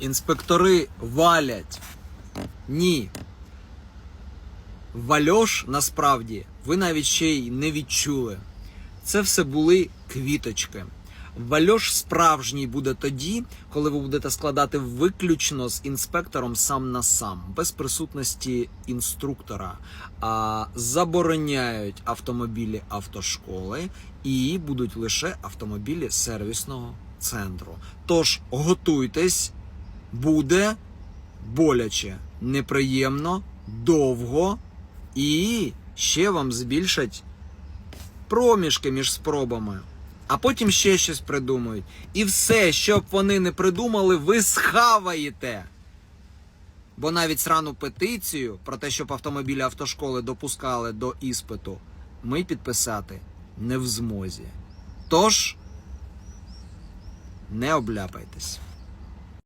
Інспектори валять. Ні. Вальош насправді ви навіть ще й не відчули. Це все були квіточки. Вальош справжній буде тоді, коли ви будете складати виключно з інспектором сам на сам, без присутності інструктора. А забороняють автомобілі автошколи і будуть лише автомобілі сервісного центру. Тож готуйтесь, буде боляче, неприємно, довго і ще вам збільшать проміжки між спробами. А потім ще щось придумають. І все, що б вони не придумали, ви схаваєте. Бо навіть срану петицію про те, щоб автомобілі автошколи допускали до іспиту, ми підписати не в змозі. Тож не обляпайтесь.